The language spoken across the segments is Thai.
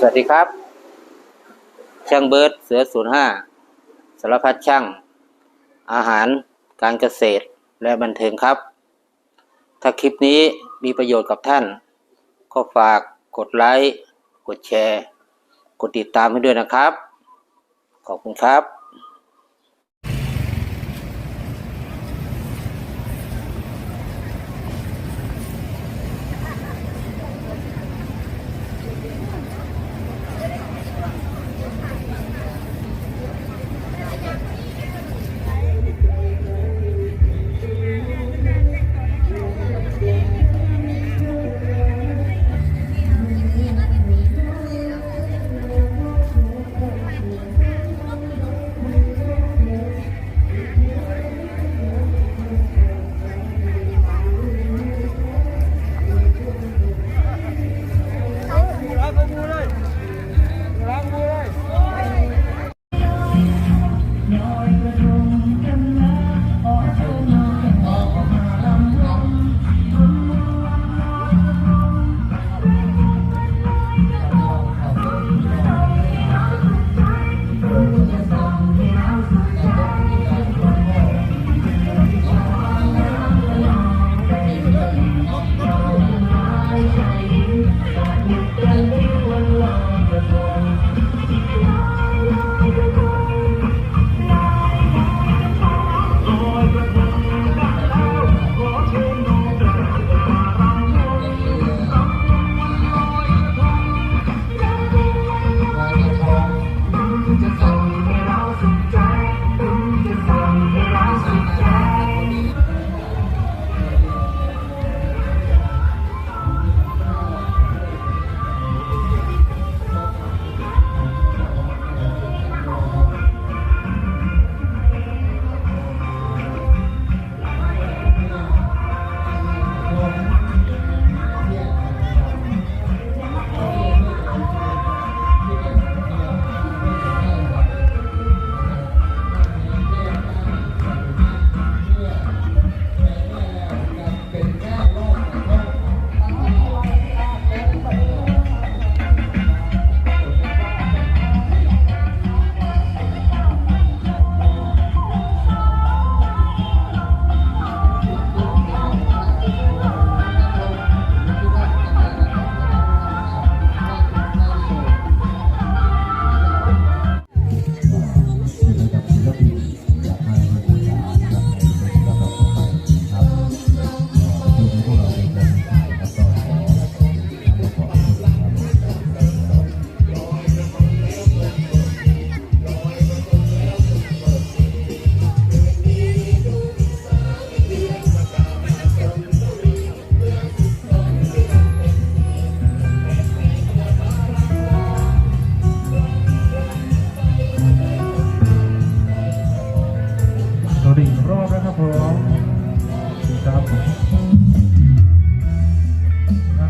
สวัสดีครับ ช่างเบิร์ดเสือศูนย์ห้าสารพัดช่าง อาหารการเกษตรและบันเทิงครับ ถ้าคลิปนี้มีประโยชน์กับท่าน ก็ฝากกดไลค์ กดแชร์ กดติดตามให้ด้วยนะครับ ขอบคุณครับ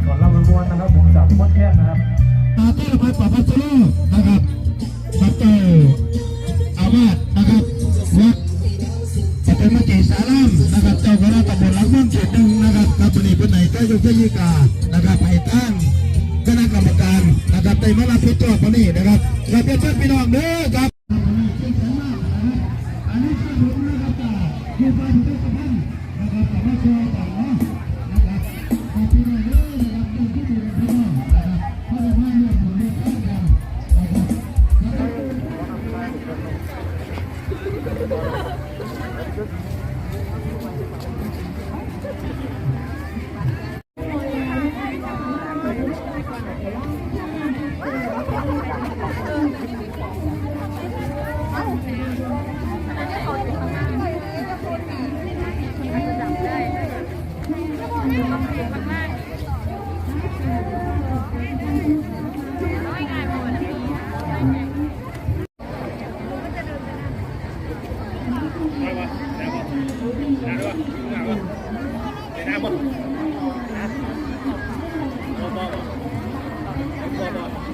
ก่อนรับรางวัลนะครับผมจากมดแก้วนะครับตาต้นไปปอบพัสดุนะครับพัตเตอร์อาวาสนะครับวัดปฐมเจสารามนะครับเจ้าคณะตำบลหลังเมืองเขตหนึ่งนะครับกับปณิปนไหนก็ยกเยียกานะครับไปตั้งคณะกรรมการนะครับได้มารับผิดชอบปนี้นะครับเราเป็นเพื่อนพี่น้องเด้อครับ ค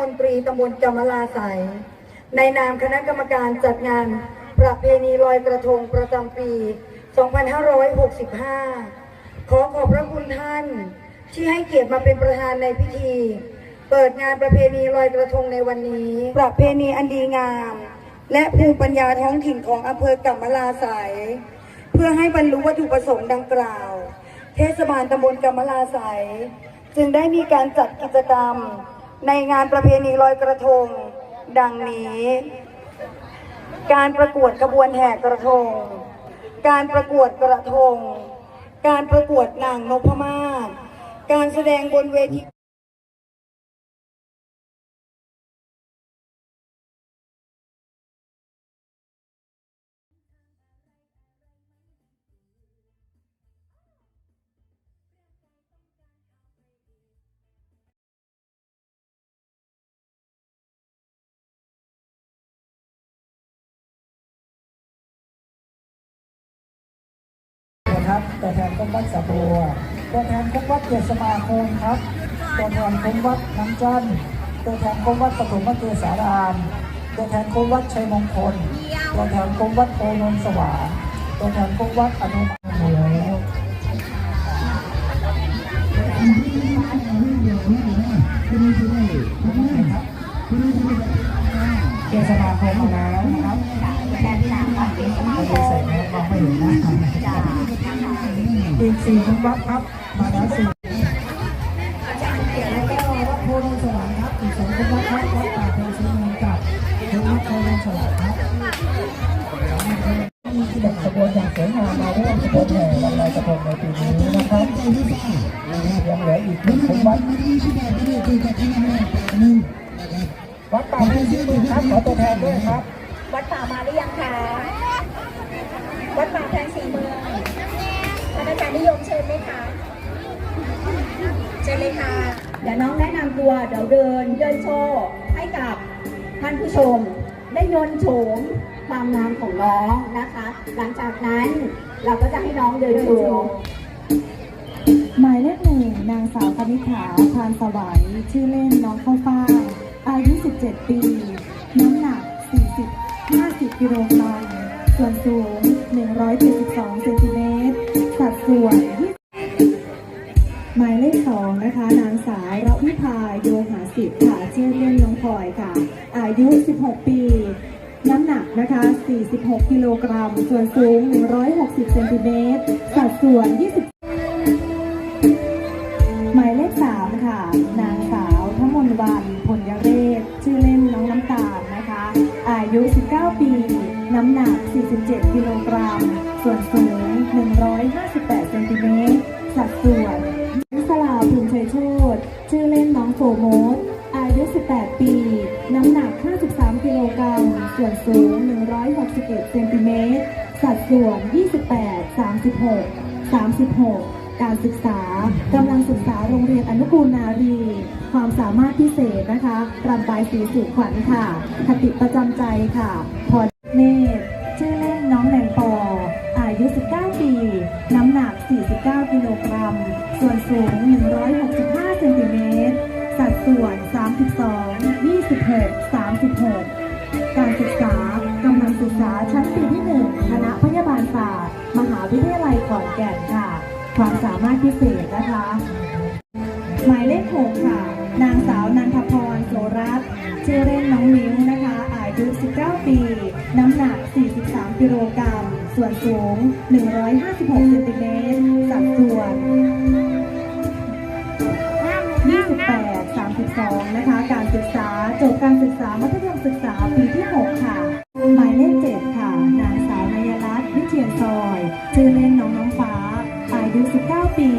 มนตรีตำบลกำมลาใสยในนามคณะกรรมการจัดงานประเพณีลอยกระทงประจำปี 2565 ขอขอบพระคุณท่าน ที่ให้เกียรติมาเป็นประธานในพิธี เปิดงานประเพณีลอยกระทงในวันนี้ ประเพณีอันดีงาม และภูมิปัญญาท้องถิ่นของอำเภอกำมลาใสยเพื่อให้บรรลุวัตถุประสงค์ดังกล่าว เทศบาลตำบลกำมลาใสยจึงได้มีการจัดกิจกรรม ในงานประเพณีลอยกระทง ดังนี้ การประกวดกระบวนแห่กระทง การประกวดกระทง การประกวดนางนพมาศการแสดงบนเวที ครับตัวแทนคุ้มวัดสะบัวตัวแทนคุ้มวัดเกียรติสมาคมครับตัวแทนคุ้มวัดน้ำจันทร์ตัวแทนคุ้มวัดปฐมเกษารามตัวแทนคุ้มวัดชัยมงคล ตัวแทนคุ้มวัดโพนนสว่างตัวแทนคุ้มวัดอนุมาหมดแล้วเกียรติสมาคมมาแล้วนะครับไม่ได้ใส่แมสมองไม่เห็นหน้า อีกสี่คุ้มวัดครับมาแล้วสี่แล้วก็วัดโพนสว่างครับอีกสองคุ้มวัดครับวัดป่าโพสีเมืองกับวัดโพนสว่างครับมีที่แบบขบวนอย่างสวยงามมาร่วมขบวนแห่วันลอยกระทงในปีนี้นะครับยังเหลืออีกหนึ่งคุ้มวัดวัดป่าแพรศรีเมืองครับขอตัวแทนด้วยครับ วัดป่ามาหรือยังคะวัดป่าแพงสีเมือง ท่านอาจารย์นิยมเชิญไหมคะเชิญเลยค่ะ เดี๋ยวน้องแนะนำตัวเดี๋ยวเดินเดินโชว์ให้กับท่านผู้ชม ได้ยนต์โฉมความงามของน้องนะคะ หลังจากนั้นเราก็จะให้น้องเดินโชว์หมายเลขหนึ่งนางสาวคณิษฐาพานสวัยชื่อเล่นน้องข้าวฟ่างอายุ 17 ปี น้ำหนัก 40 50 กิโลกรัมส่วนสูง 172เซนติเมตร ส่วนหมายเลขสองนะคะ นางสาวระวิภาโยหาสิทธิ์ค่ะชื่อเล่นน้องพลอยค่ะ อายุ 16 ปี น้ำหนักนะคะ 46 กิโลกรัม ส่วนสูง 160 เซนติเมตร สัดส่วน 20 หมายเลขสามค่ะ นางสาวทมนวันพลยเรศ ชื่อเล่นน้องน้ำตาลนะคะ อายุ 19 ปี น้ำหนัก 47 กิโลกรัม ส่วนสูง 158 เซนติเมตร สัดส่วนนิสลาภูมิชัยโชตชื่อเล่นน้องโฟโมสอายุ 18 ปี น้ำหนัก 53 กิโลกรัม ส่วนสูง 161 เซนติเมตร สัดส่วน 28 36 36 การศึกษากำลังศึกษาโรงเรียนอนุกูลนารี ความสามารถพิเศษนะคะรำบายสีสู่ขวัญค่ะ คติประจำใจค่ะพรเนตร กรัม ส่วนสูง 165 เซนติเมตร สัดส่วน 32 26 36 การศึกษากำลังศึกษาชั้นปีที่ 1 คณะพยาบาลศาสตร์ มหาวิทยาลัยขอนแก่นค่ะ ความสามารถพิเศษนะคะ หมายเลข 6 ค่ะ นางสาวนันทพรโสรัตน์ชื่อเล่นน้องมิ้วนะคะ อายุ 19 ปี น้ำหนัก 43 กิโลกรัม ส่วนสูง 156เซนติเมตร สัดส่วน 28 32 นะคะ การศึกษา จบการศึกษา มัธยมศึกษา ปีที่ 6 ค่ะ หมายเลข 7 ค่ะ นางสาวนายรัตน์วิเชียนซอย ชื่อเล่นน้องน้องฟ้า อายุ 19 ปี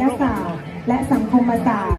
ยศาสตร์ และสังคมศาสตร์